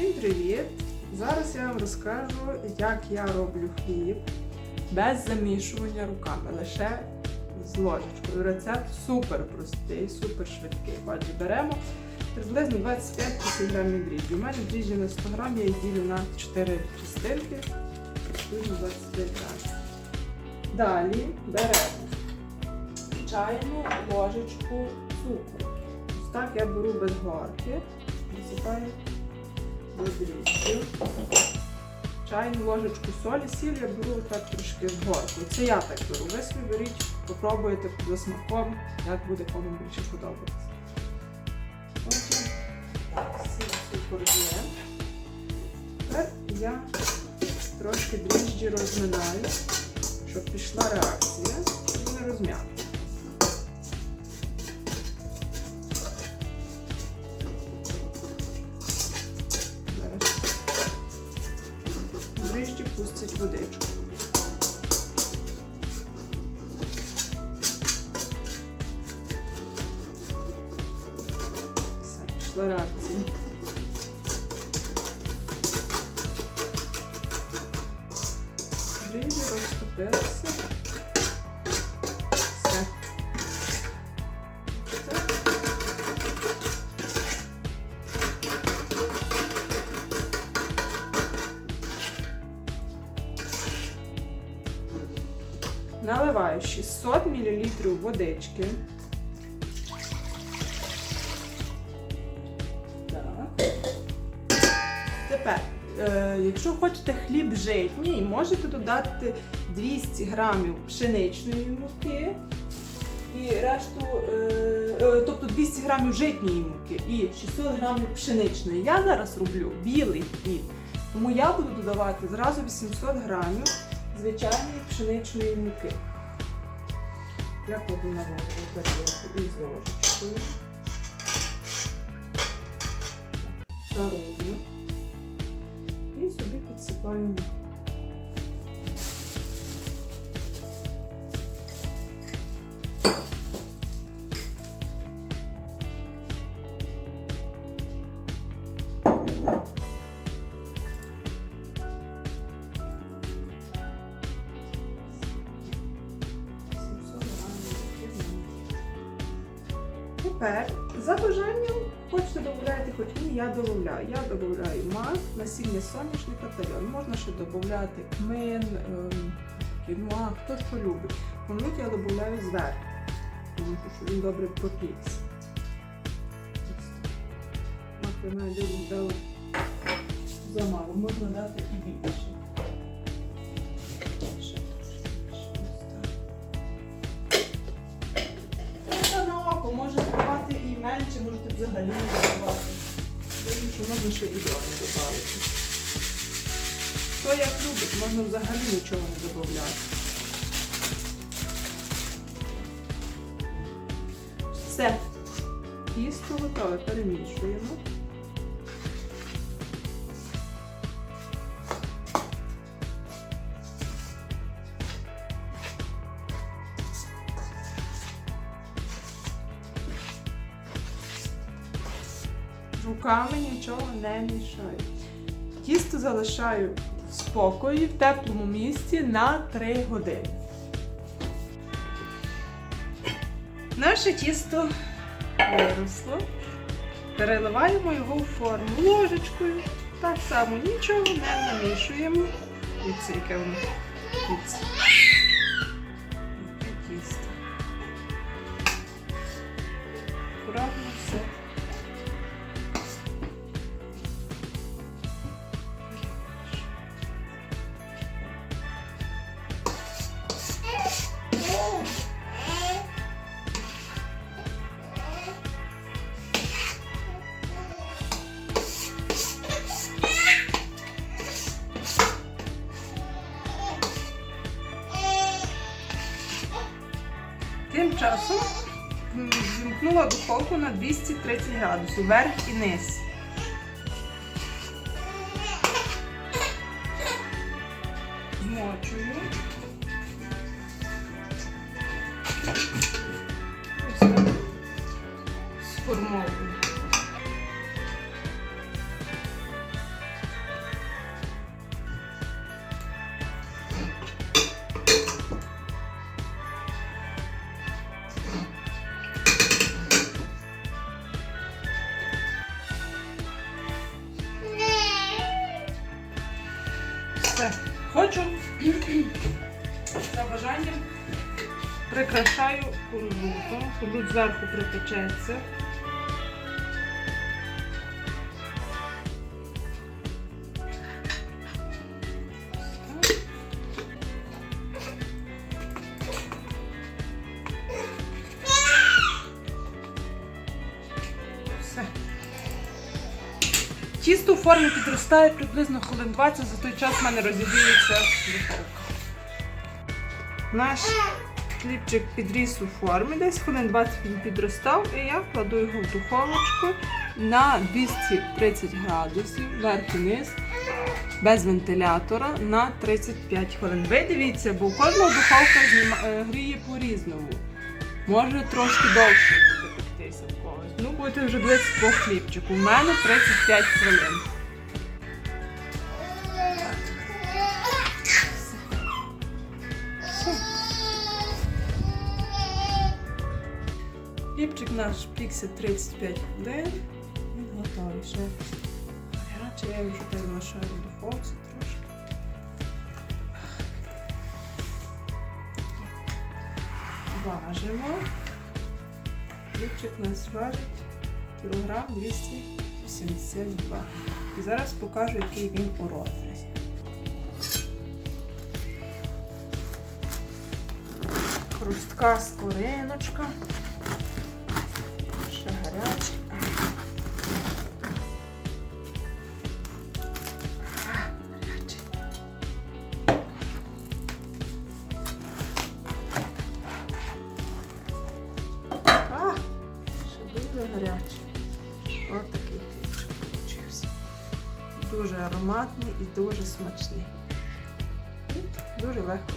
Всім привіт! Зараз я вам розкажу, як я роблю хліб без замішування руками, лише з ложечкою. Рецепт супер простий, супер швидкий. Отже, беремо приблизно 25-30 грамів дріжджі. У мене дріжджі на 100 грам, я їх ділю на 4 частинки, приблизно 25 грамів. Далі беремо чайну ложечку цукру. Ось так я беру без горки, висипаю до дріжджів. Чайну ложечку солі, сіль я беру так трошки горкою. Це я так беру. Ви собі беріть, попробуйте за смаком, як буде кому більше подобатися. Потім сіль цукор. Тепер я трошки дріжджі розминаю, щоб пішла реакція, щоб вони розм'яти. Водичку. Все, пішла реакція. Дріжджі розтопилися. Наливаю 600 мл водички. Так. Тепер, е, якщо хочете хліб житній, можете додати 200 грамів пшеничної муки і решту, е, е, тобто 200 грамів житньої муки і 600 грамів пшеничної. Я зараз роблю білий хліб, тому я буду додавати зразу 800 грамів звичайної пшеничної муки. Я кладу на воду тарілку із ложечкою. шарую І собі підсипаю муку. Тепер за бажанням хочете додати, хоч ні, я додаю. Я додаю мак, насіння соняшника та льон. Можна ще додати кмин, ем, кіноа, хто що любить. Помить я додаю зверху, тому що він добре пропікся. Мак я навіть замало, можна дати і більше. Що можна ще і дрони додати. Хто як любить, можна взагалі нічого не додати. Все. Тісто готове, перемішуємо. Руками нічого не мішаю. Тісто залишаю в спокої в теплому місці на 3 години. Наше тісто виросло. Переливаємо його в форму ложечкою. Так само нічого не намішуємо. Дивіться, яке воно тісто. Акуратно Тим часом зімкнула духовку на 230 градусів, верх і низ. Змочую. Хочу за бажанням прикрашаю кунжутом. Кунжут зверху припечеться. Тісто у формі підростає приблизно хвилин 20, за той час в мене розігріється духовка. Наш хлібчик підріс у формі, десь хвилин 20 він підростав, і я кладу його в духовочку на 230 градусів, вверх і низ, без вентилятора на 35 хвилин. Ви дивіться, бо кожна духовка е, гріє по-різному. Може трошки довше Ну, вже дивитися по хлібчику. У мене 35 хвилин. Хлібчик наш пікся 35 хвилин. Він готовий ще. Гаряче, я вже перемішаю в духовці трошки. Важимо. Хлібчик нас важить кілограм 282. І зараз покажу, який він у розрізі. Хрустка скориночка. Ще гарячий. А, ще дуже гарячий. Ось такий хлібчик получився. Дуже ароматний і дуже смачний. Дуже легко